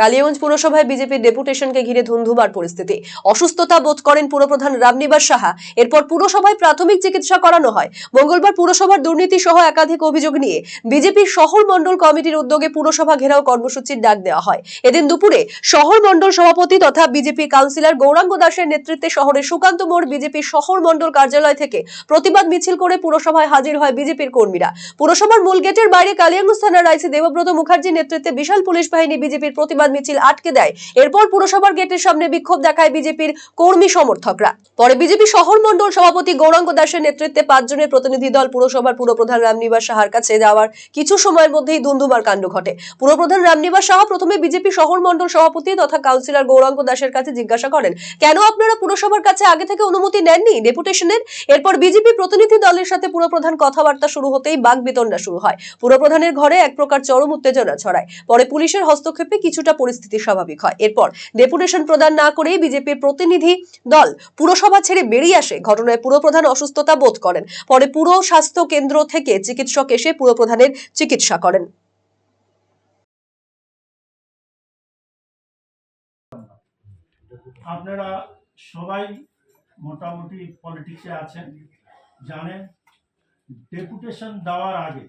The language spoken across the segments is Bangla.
কালিয়াগঞ্জ পুরসভায় বিজেপির ডেপুটেশনকে ঘিরে ধুন্ধুমার পরিস্থিতি। অসুস্থতা বোধ করেন পুরপ্রধান রামনিবাস সাহা। এরপর পুরসভায় প্রাথমিক চিকিৎসা করানো হয়। মঙ্গলবার পুরসভার দুর্নীতি সহ একাধিক অভিযোগ নিয়ে বিজেপির শহর মণ্ডল কমিটির উদ্যোগে পুরসভা ঘেরাও কর্মসূচির ডাক দেওয়া হয়। এদিন দুপুরে শহর মণ্ডল সভাপতি তথা বিজেপি কাউন্সিলর গৌরাঙ্গ দাসের নেতৃত্বে শহরের সুকান্ত মোড় বিজেপির শহর মণ্ডল কার্যালয় থেকে প্রতিবাদ মিছিল করে পুরসভায় হাজির হয় বিজেপির কর্মীরা। পুরসভার মূল গেটের বাইরে কালিয়াগঞ্জ থানার আইসি দেবব্রত মুখার্জির নেতৃত্বে বিশাল পুলিশ বাহিনী বিজেপির প্রতিবাদ মিছিল আটকে দেয়। এরপর পুরসভার গেটের সামনে বিক্ষোভ দেখায় বিজেপির কর্মী সমর্থকরা। পরে বিজেপি শহর মণ্ডল সভাপতি গৌরাঙ্গ দাসের নেতৃত্বে পাঁচজনের প্রতিনিধি দল পুরসভার পুরপ্রধান রামনিবাস সাহার কাছে যাওয়ার কিছু সময়ের মধ্যেই ধুন্ধুমার কাণ্ড ঘটে। পুরপ্রধান রামনিবাস সাহা প্রথমে বিজেপি শহর মণ্ডল সভাপতি তথা কাউন্সিলর গৌরাঙ্গ দাসের কাছে জিজ্ঞাসা করেন, কেন আপনারা পুরসভার কাছে আগে থেকে অনুমতি নেননি ডেপুটেশনের? এরপর বিজেপি প্রতিনিধি দলের সাথে পুরপ্রধান কথাবার্তা শুরু হতেই বাগবিতণ্ডা শুরু হয়। পুরপ্রধানের ঘরে এক প্রকার চরম উত্তেজনা ছড়ায়। পরে পুলিশের হস্তক্ষেপে কিছুটা পরিস্থিতি স্বাভাবিক হয়। এরপর ডেপুটেশন প্রদান না করেই বিজেপির প্রতিনিধি দল পুরসভা ছেড়ে বেরিয়ে আসে। ঘটনায় পুরপ্রধান অসুস্থতা বোধ করেন। পরে পুর স্বাস্থ্য কেন্দ্র থেকে চিকিৎসক এসে পুরপ্রধানের চিকিৎসা করেন। আপনারা সবাই মোটামুটি পলিটিক্সে আছেন, জানেন, ডেপুটেশন দেওয়ার আগে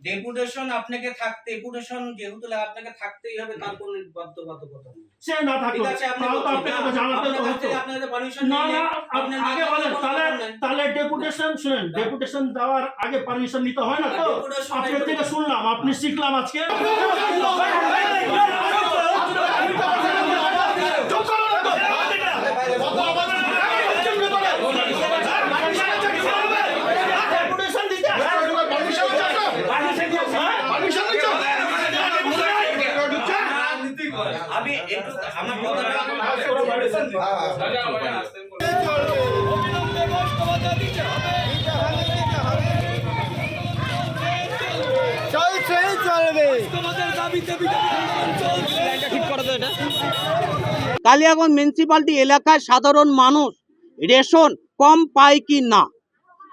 ডেপুটেশন আপনাকে থাকতে ডেপুটেশন যেহেতু আপনাকে থাকতেই হবে তার কোনো বাধ্যবাধকতা নেই সে না থাকল তাও তো আপনাকে তো জানাতে হতো আপনাদের পারমিশন না না আপনি আগে বলেন তাহলে তাহলে ডেপুটেশন শুনেন ডেপুটেশন দেওয়ার আগে পারমিশন নিতে হয় না তো আপনার থেকে শুনলাম আপনি শিখলাম আজকে আমি একটু আমার কথাটা চলছেই চলবে কালিয়াগঞ্জ মিউনিসিপালিটি এলাকায় সাধারণ মানুষ রেশন কম পায় কি না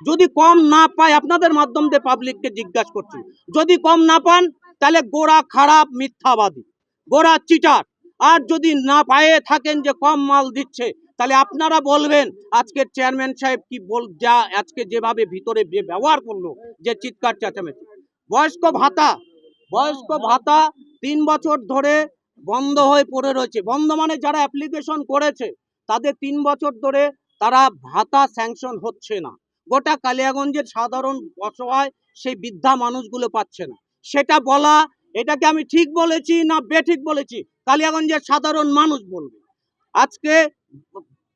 যদি কম না পায় আপনাদের মাধ্যম দিয়ে পাবলিককে জিজ্ঞাসা করছি যদি কম না পান তাহলে গোড়া খারাপ মিথ্যাবাদী গোড়া চিটার আর যদি না পায়ে থাকেন যে কম মাল দিচ্ছে, তাহলে আপনারা বলবেন, আজকের চেয়ারম্যান সাহেব কি বল, যা আজকে যেভাবে ভিতরে ব্যবহার করল, যে চিৎকার চেঁচামেচি। বয়স্ক ভাতা বয়স্ক ভাতা তিন বছর ধরে বন্ধ হয়ে পড়ে রয়েছে। বন্ধ মানে যারা অ্যাপ্লিকেশন করেছে, তাদের তিন বছর ধরে তারা ভাতা স্যাংশন হচ্ছে না। গোটা কালিয়াগঞ্জের সাধারণ অসহায় সেই বৃদ্ধা মানুষগুলো পাচ্ছে না। সেটা বলা এটাকে আমি ঠিক বলেছি না বেঠিক বলেছি? কালিয়াগঞ্জের সাধারণ মানুষ বলবে। আজকে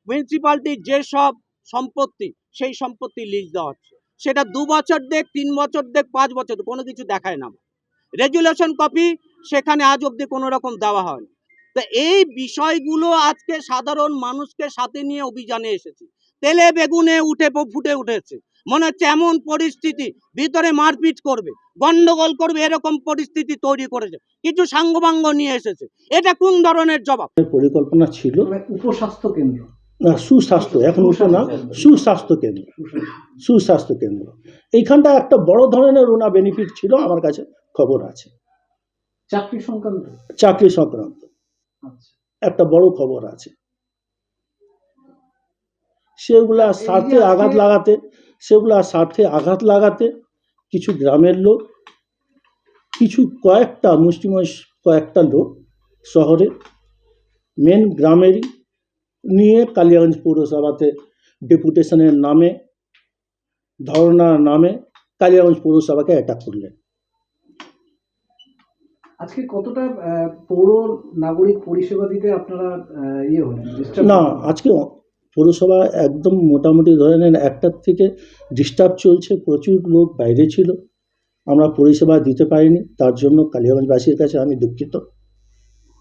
মিউনিসিপালিটির যেসব সম্পত্তি, সেই সম্পত্তি লিজ দেওয়া হচ্ছে। সেটা দু বছর দেখ, তিন বছর দেখ, পাঁচ বছর কোনো কিছু দেখায় না। রেজুলেশন কপি সেখানে আজ অবধি কোনো রকম দেওয়া হয়নি। তো এই বিষয়গুলো আজকে সাধারণ মানুষকে সাথে নিয়ে অভিযানে এসেছে। তেলে বেগুনে উঠে ফুটে উঠেছে। মনে হচ্ছে এমন পরিস্থিতি ভিতরে মারপিট করবে গন্ডগোল করবে এরকম পরিস্থিতি তৈরি করেছে। কিছু সাঙ্গবাঙ্গ নিয়ে এসেছে। এটা কোন ধরনের জবাব? পরিকল্পনা ছিল উপস্বাস্থ্য কেন্দ্র। না সুস্বাস্থ্য এখন না। সুস্বাস্থ্য কেন্দ্র। সুস্বাস্থ্য কেন্দ্র। এইখানটা একটা বড় ধরনের ওনা বেনিফিট ছিল আমার কাছে খবর আছে। চাকরি সংক্রান্ত? চাকরি সংক্রান্ত। আচ্ছা। একটা বড় খবর আছে। সেগুলা স্বার্থে আঘাত লাগাতে সেগুলা স্বার্থে আঘাত লাগাতে কিছু গ্রামের লোক কিছু কয়েকটা মুষ্টিময় কয়েকটা লোক শহরে মেন গ্রামেরই নিয়ে কালিয়াগঞ্জ পৌরসভাতে ডেপুটেশনের নামে ধর্নার নামে কালিয়াগঞ্জ পৌরসভাকে অ্যাটাক করলেন। আজকে কতটা পৌর নাগরিক পরিষেবা দিতে আপনারা ইয়ে হলেন? না আজকে পৌরসভা একদম মোটামুটি ধরে নেন একটার থেকে ডিস্টার্ব চলছে, প্রচুর লোক বাইরে ছিল। আমরা পরিষেবা দিতে পারিনি, তার জন্য কালিয়াগঞ্জবাসীর কাছে আমি দুঃখিত।